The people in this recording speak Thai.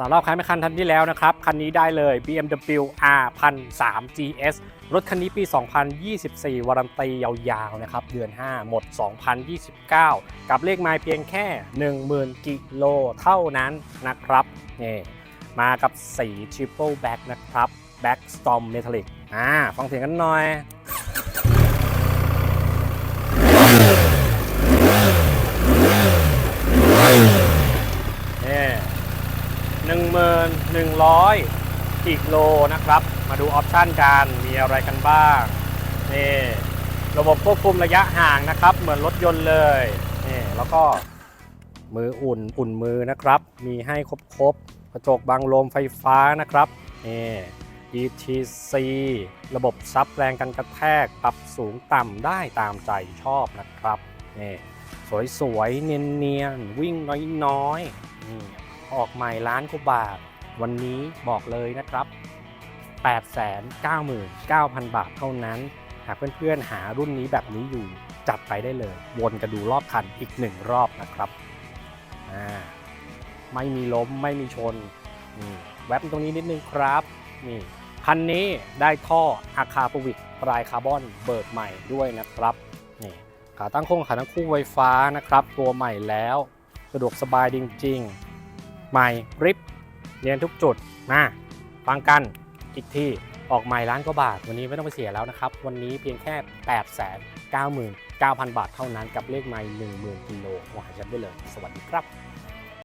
สำหรับใครไม่คันทันที่แล้วนะครับ คันนี้ได้เลย BMW R 1 3 GS รถคันนี้ปี 2024 วารันตียาวๆ นะครับ เดือน 5 หมด 2029 กับเลขไมล์เพียงแค่ 10,000 กิโลเท่านั้นนะครับนี่มากับสี Triple Black นะครับ Black Storm Metallic อ่าฟังเสียงกันหน่อย 1,100กิโลนะครับ มาดูออปชันการมีอะไรกันบ้างนี่ระบบควบคุมระยะห่างนะครับ เหมือนรถยนต์เลยนี่แล้วก็มืออุ่นอุ่นมือนะครับ มีให้ครบครบกระจกบังลมไฟฟ้านะครับนี่ ETC ระบบซับแรงกันกระแทก ปรับสูงต่ำได้ตามใจชอบนะครับนี่สวยๆ เนียนๆ วิ่งน้อยๆนี่ ออกใหม่ล้านกว่าบาท วันนี้บอกเลยนะครับ 899,000 บาทเท่านั้น หากเพื่อนๆหารุ่นนี้แบบนี้อยู่จัดไปได้เลย วนกระดูรอบคันอีกหนึ่งรอบนะครับ อ่า ไม่มีล้มไม่มีชน นี่แวบตรงนี้นิดนึงครับ นี่คันนี้ได้ท่ออาคาปวิกปลายคาร์บอนเบิกใหม่ด้วยนะครับ นี่ขาตั้งโค้งขาตั้งคู่ไฟฟ้านะครับ ตัวใหม่แล้ว สะดวกสบายจริง ๆ ใหม่กริบเรียนทุกจุดมาฟังกันอีกทีออกใหม่ล้านกว่าบาท วันนี้ไม่ต้องไปเสียแล้วนะครับ วันนี้เพียงแค่ 8 9 9 0 0 0 บาทเท่านั้นกับเลขใหม่10,000กิโลหวานฉัดได้เลย สวัสดีครับ